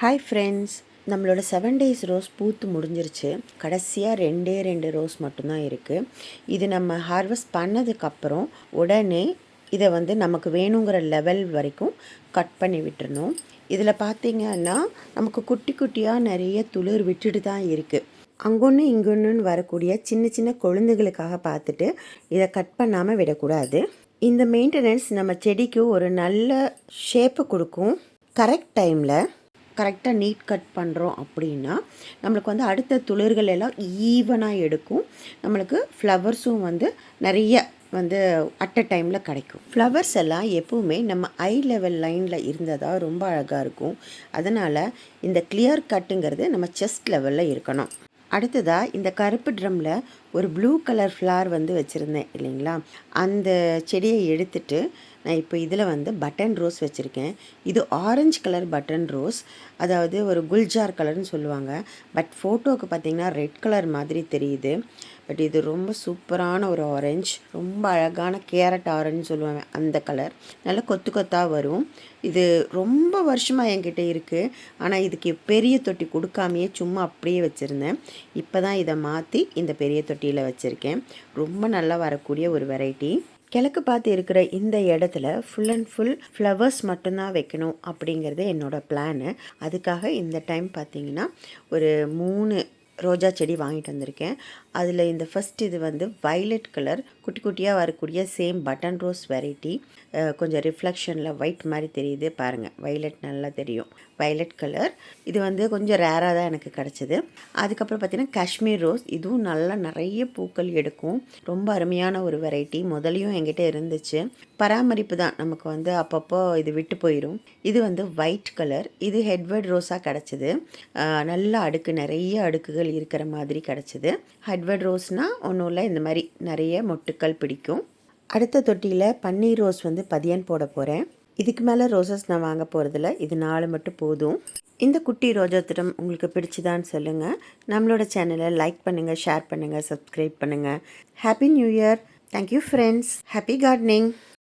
Hi friends நம்மளோட seven days rose பூத்து முடிஞ்சிருச்சு. கடைசியாக ரெண்டே ரெண்டு ரோஸ் மட்டும்தான் இருக்குது இது நம்ம ஹார்வெஸ்ட் பண்ணதுக்கப்புறம் உடனே இதை வந்து நமக்கு வேணுங்கிற லெவல் வரைக்கும் கட் பண்ணி விட்டுறணும். இதில் பார்த்திங்கன்னா நமக்கு குட்டி குட்டியாக நிறைய துளிர் விட்டுட்டு தான் இருக்குது அங்கொன்று இங்கொன்றுன்னு வரக்கூடிய சின்ன சின்ன கொழுந்துகளுக்காக பார்த்துட்டு இதை கட் பண்ணாமல் விடக்கூடாது. இந்த மெயின்டெனன்ஸ் நம்ம செடிக்கு ஒரு நல்ல ஷேப்பு கொடுக்கும். கரெக்ட் டைமில் கரெக்டாக நீட் கட் பண்ணுறோம் அப்படின்னா நம்மளுக்கு வந்து அடுத்த துளிர்கள் எல்லாம் ஈவனாக எடுக்கும். நம்மளுக்கு ஃப்ளவர்ஸும் வந்து நிறைய வந்து அட் அ டைமில் கிடைக்கும். ஃப்ளவர்ஸ் எல்லாம் எப்போவுமே நம்ம ஐ லெவல் லைனில் இருந்ததாக ரொம்ப அழகாக இருக்கும். அதனால் இந்த கிளியர் கட்டுங்கிறது நம்ம செஸ்ட் லெவலில் இருக்கணும். அடுத்ததாக இந்த கருப்பு ட்ரம்மில் ஒரு ப்ளூ கலர் ஃப்ளார் வந்து வச்சுருந்தேன் இல்லைங்களா? அந்த செடியை எடுத்துட்டு நான் இப்போ இதில் வந்து பட்டன் ரோஸ் வச்சுருக்கேன். இது ஆரஞ்சு கலர் பட்டன் ரோஸ் அதாவது ஒரு குல்ஜார் கலர்னு சொல்லுவாங்க. பட் ஃபோட்டோவுக்கு பார்த்திங்கன்னா ரெட் கலர் மாதிரி தெரியுது. பட் இது ரொம்ப சூப்பரான ஒரு ஆரஞ்சு ரொம்ப அழகான கேரட் ஆரஞ்சு சொல்லுவாங்க அந்த கலர் நல்லா கொத்து கொத்தாக வரும். இது ரொம்ப வருஷமாக என்கிட்ட இருக்குது ஆனால் இதுக்கு பெரிய தொட்டி கொடுக்காமையே சும்மா அப்படியே வச்சுருந்தேன். இப்போ தான் இதை மாற்றி இந்த பெரிய தொட்டியில் வச்சுருக்கேன். ரொம்ப நல்லா வரக்கூடிய ஒரு வெரைட்டி கிழக்கு பார்த்து இருக்கிற இந்த இடத்துல ஃபுல் அண்ட் ஃபுல் ஃப்ளவர்ஸ் மட்டும்தான் வைக்கணும் அப்படிங்கிறது என்னோடய பிளானு அதுக்காக இந்த டைம் பார்த்திங்கன்னா ஒரு மூணு ரோஜா செடி வாங்கிட்டு வந்திருக்கேன். அதில் இந்த ஃபஸ்ட் இது வந்து வைலட் கலர் குட்டி குட்டியாக வரக்கூடிய சேம் பட்டன் ரோஸ் வெரைட்டி கொஞ்சம் ரிஃப்ளெக்ஷனில் ஒயிட் மாதிரி தெரியுது பாருங்கள் வைலட் நல்லா தெரியும். வைலட் கலர் இது வந்து கொஞ்சம் ரேராக தான் எனக்கு கிடச்சிது. அதுக்கப்புறம் பார்த்திங்கன்னா காஷ்மீர் ரோஸ் இதுவும் நல்லா நிறைய பூக்கள் எடுக்கும். ரொம்ப அருமையான ஒரு வெரைட்டி முதலையும் என்கிட்ட இருந்துச்சு. பராமரிப்பு தான். நமக்கு வந்து அப்பப்போ இது விட்டு போயிடும் இது வந்து ஒயிட் கலர் இது ஹெட்வர்ட் ரோஸாக கிடச்சிது. நல்ல அடுக்கு நிறைய அடுக்குகள் இருக்கிற மாதிரி கிடச்சிது. எட்வர்ட் ரோஸ்னால் ஒன்றும் இல்லை இந்த மாதிரி நிறைய மொட்டுக்கள் பிடிக்கும். அடுத்த தொட்டியில் பன்னீர் ரோஸ் வந்து பதியன் போட போகிறேன் இதுக்கு மேலே ரோசஸ் நான் வாங்க போகிறதில்ல இது நாலு மட்டும் போதும். இந்த குட்டி ரோஜா திட்டம் உங்களுக்கு பிடிச்சிதான்னு சொல்லுங்கள் நம்மளோட சேனலை லைக் பண்ணுங்கள் ஷேர் பண்ணுங்கள் சப்ஸ்கிரைப் பண்ணுங்கள் happy new year thank you friends happy gardening